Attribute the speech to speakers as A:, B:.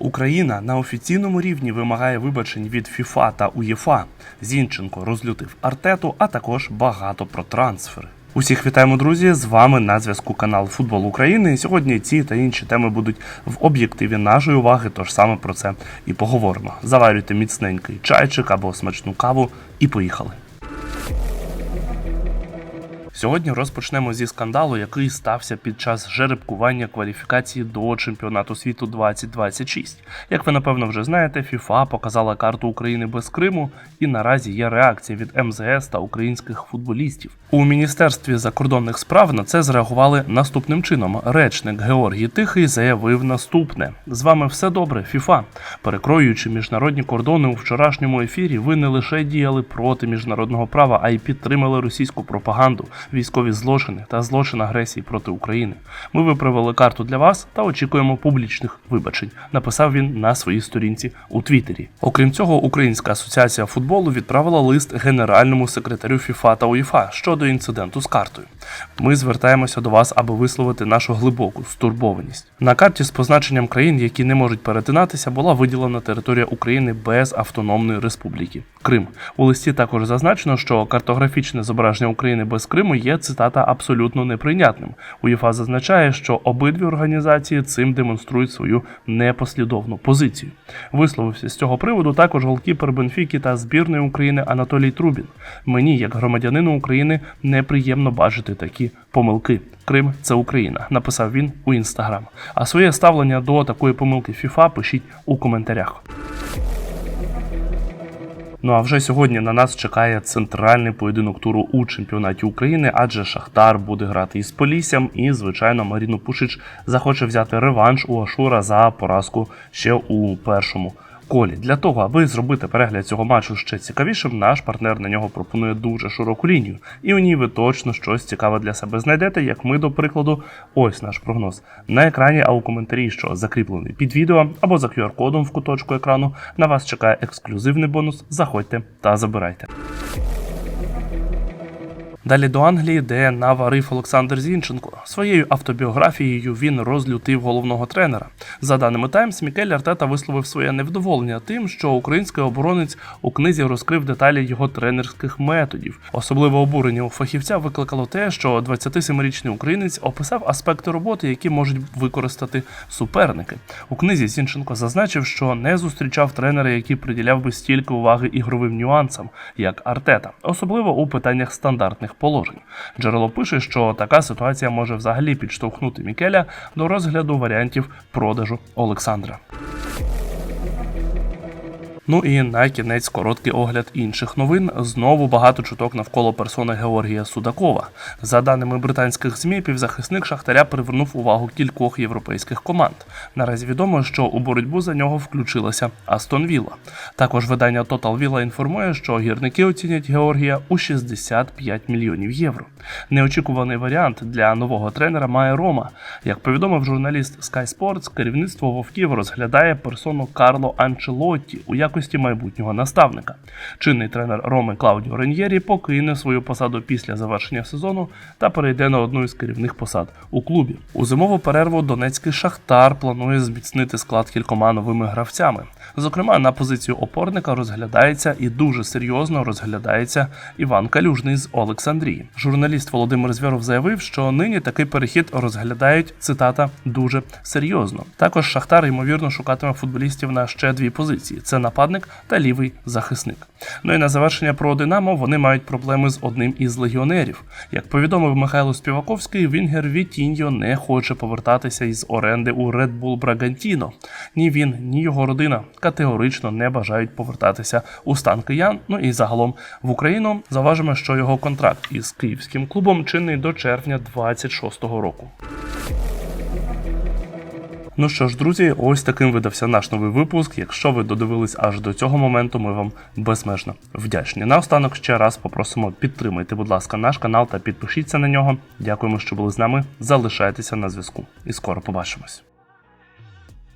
A: Україна на офіційному рівні вимагає вибачень від ФІФА та УЄФА. Зінченко розлютив Артету, а також багато про трансфери. Усіх вітаємо, друзі! З вами на зв'язку канал Футбол України. Сьогодні ці та інші теми будуть в об'єктиві нашої уваги, тож саме про це і поговоримо. Заварюйте міцненький чайчик або смачну каву і поїхали. Сьогодні розпочнемо зі скандалу, який стався під час жеребкування кваліфікації до чемпіонату світу 2026. Як ви напевно вже знаєте, ФІФА показала карту України без Криму, і наразі є реакція від МЗС та українських футболістів. У міністерстві закордонних справ на це зреагували наступним чином. Речник Георгій Тихий заявив наступне: з вами все добре, ФІФА. Перекроюючи міжнародні кордони у вчорашньому ефірі, ви не лише діяли проти міжнародного права, а й підтримали російську пропаганду, військові злочини та злочин агресії проти України. Ми виправили карту для вас та очікуємо публічних вибачень. Написав він на своїй сторінці у Твіттері. Окрім цього, Українська асоціація футболу відправила лист генеральному секретарю ФІФА та УЄФА щодо інциденту з картою. Ми звертаємося до вас, аби висловити нашу глибоку стурбованість. На карті з позначенням країн, які не можуть перетинатися, була виділена територія України без автономної республіки Крим. У листі також зазначено, що картографічне зображення України без Криму є цитата абсолютно неприйнятним. УЄФА зазначає, що обидві організації цим демонструють свою непослідовну позицію. Висловився з цього приводу також голкіпер Бенфіки та збірної України Анатолій Трубін. Мені, як громадянину України, неприємно бачити такі помилки. Крим це Україна, написав він у інстаграм. А своє ставлення до такої помилки ФІФА пишіть у коментарях. Ну а вже сьогодні на нас чекає центральний поєдинок туру у чемпіонаті України, адже Шахтар буде грати із Поліссям, і звичайно Маріну Пушич захоче взяти реванш у Ашура за поразку ще у першому. Колі для того, аби зробити перегляд цього матчу ще цікавішим, наш партнер на нього пропонує дуже широку лінію, і у ній ви точно щось цікаве для себе знайдете. Як ми, до прикладу, ось наш прогноз на екрані, а у коментарі, що закріплений під відео або за QR-кодом в куточку екрану, на вас чекає ексклюзивний бонус. Заходьте та забирайте. Далі до Англії, де наварив Олександр Зінченко. Своєю автобіографією він розлютив головного тренера. За даними Таймс, Мікель Артета висловив своє невдоволення тим, що український оборонець у книзі розкрив деталі його тренерських методів. Особливе обурення у фахівця викликало те, що 27-річний українець описав аспекти роботи, які можуть використати суперники. У книзі Зінченко зазначив, що не зустрічав тренера, який приділяв би стільки уваги ігровим нюансам, як Артета, особливо у питаннях стандартних положень. Джерело пише, що така ситуація може взагалі підштовхнути Мікеля до розгляду варіантів продажу Олександра. Ну і на кінець короткий огляд інших новин. Знову багато чуток навколо персони Георгія Судакова. За даними британських ЗМІ, півзахисник Шахтаря привернув увагу кількох європейських команд. Наразі відомо, що у боротьбу за нього включилася Астон Вілла. Також видання Total Villa інформує, що гірники оцінять Георгія у 65 мільйонів євро. Неочікуваний варіант для нового тренера має Рома. Як повідомив журналіст Sky Sports, керівництво вовків розглядає персону Карло Анчелотті у якості майбутнього наставника. Чинний тренер Роми Клаудіо Реньєрі покине свою посаду після завершення сезону та перейде на одну із керівних посад у клубі. У зимову перерву Донецький Шахтар планує зміцнити склад кількома новими гравцями. Зокрема, на позицію опорника розглядається і дуже серйозно розглядається Іван Калюжний з Олександрії. Журналіст Володимир Звяров заявив, що нині такий перехід розглядають цитата дуже серйозно. Також Шахтар ймовірно шукатиме футболістів на ще дві позиції: це нападник та лівий захисник. Ну і на завершення про Динамо вони мають проблеми з одним із легіонерів. Як повідомив Михайло Співаковський, Вінгер Вітіньо не хоче повертатися із оренди у Red Bull Брагантіно. Ні він, ні його родина категорично не бажають повертатися у стан киян. Ну і загалом в Україну заважимо, що його контракт із київським клубом чинний до червня 26-го року. Ну що ж, друзі, ось таким видався наш новий випуск. Якщо ви додивились аж до цього моменту, ми вам безмежно вдячні. Наостанок ще раз попросимо підтримайте, будь ласка, наш канал та підпишіться на нього. Дякуємо, що були з нами. Залишайтеся на зв'язку і скоро побачимось.